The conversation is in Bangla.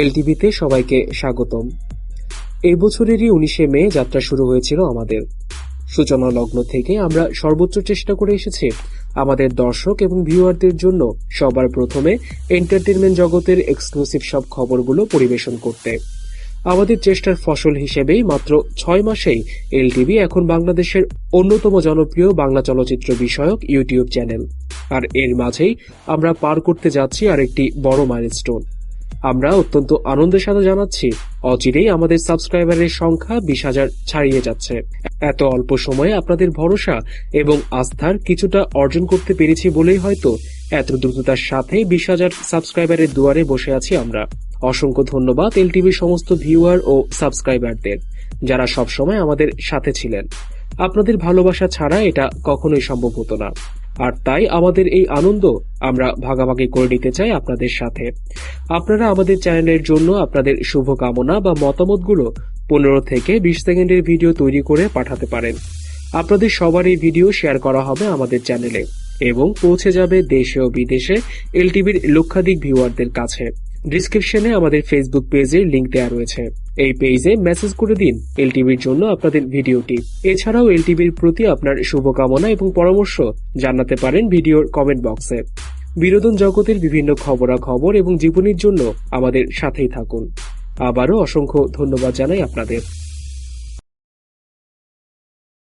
এলটিভিতে সবাইকে স্বাগতম। এই বছরেরই উনিশে মে যাত্রা শুরু হয়েছিল আমাদের। সূচনা লগ্ন থেকে আমরা সর্বোচ্চ চেষ্টা করে এসেছি আমাদের দর্শক এবং ভিউয়ারদের জন্য সবার প্রথমে এন্টারটেনমেন্ট জগতের এক্সক্লুসিভ সব খবরগুলো পরিবেশন করতে। আমাদের চেষ্টার ফসল হিসেবেই মাত্র ছয় মাসেই এলটিভি এখন বাংলাদেশের অন্যতম জনপ্রিয় বাংলা চলচ্চিত্র বিষয়ক ইউটিউব চ্যানেল। আর এর মাঝেই আমরা পার করতে যাচ্ছি আরেকটি বড় মাইলস্টোন আমরা অত্যন্ত আনন্দের সাথে জানাচ্ছি, অচিরেই আমাদের সাবস্ক্রাইবারের সংখ্যা বিশ হাজার ছাড়িয়ে যাচ্ছে। এত অল্প সময়ে আপনাদের ভরসা এবং আস্থার কিছুটা অর্জন করতে পেরেছি বলেই হয়তো এত দ্রুততার সাথে বিশ হাজার সাবস্ক্রাইবারের দুয়ারে বসে আছি আমরা। অসংখ্য ধন্যবাদ এলটিভির সমস্ত ভিউয়ার ও সাবস্ক্রাইবারদের, যারা সবসময় আমাদের সাথে ছিলেন। আপনাদের ভালোবাসা ছাড়া এটা কখনোই সম্ভব হতো না। আর তাই আমাদের এই আনন্দ আমরা ভাগাভাগি করে নিতে চাই আপনাদের সাথে। আপনারা আমাদের চ্যানেলের জন্য আপনাদের শুভকামনা বা মতামতগুলো পনেরো থেকে বিশ সেকেন্ডের ভিডিও তৈরি করে পাঠাতে পারেন। আপনাদের সবার এই ভিডিও শেয়ার করা হবে আমাদের চ্যানেলে এবং পৌঁছে যাবে দেশে ও বিদেশে এলটিভির লক্ষাধিক ভিউয়ারদের কাছে। ডিসক্রিপশনে আমাদের ফেসবুক পেজের লিংক দেওয়া রয়েছে। এই পেজে মেসেজ করে দিন এলটিভির জন্য আপনাদের ভিডিওটি। এছাড়াও এলটিভির প্রতি আপনার শুভকামনা এবং পরামর্শ জানাতে পারেন ভিডিওর কমেন্ট বক্সে বিনোদন জগতের বিভিন্ন খবরাখবর এবং জীবনীর জন্য আমাদের সাথেই থাকুন। আবারও অসংখ্য ধন্যবাদ জানাই আপনাদের।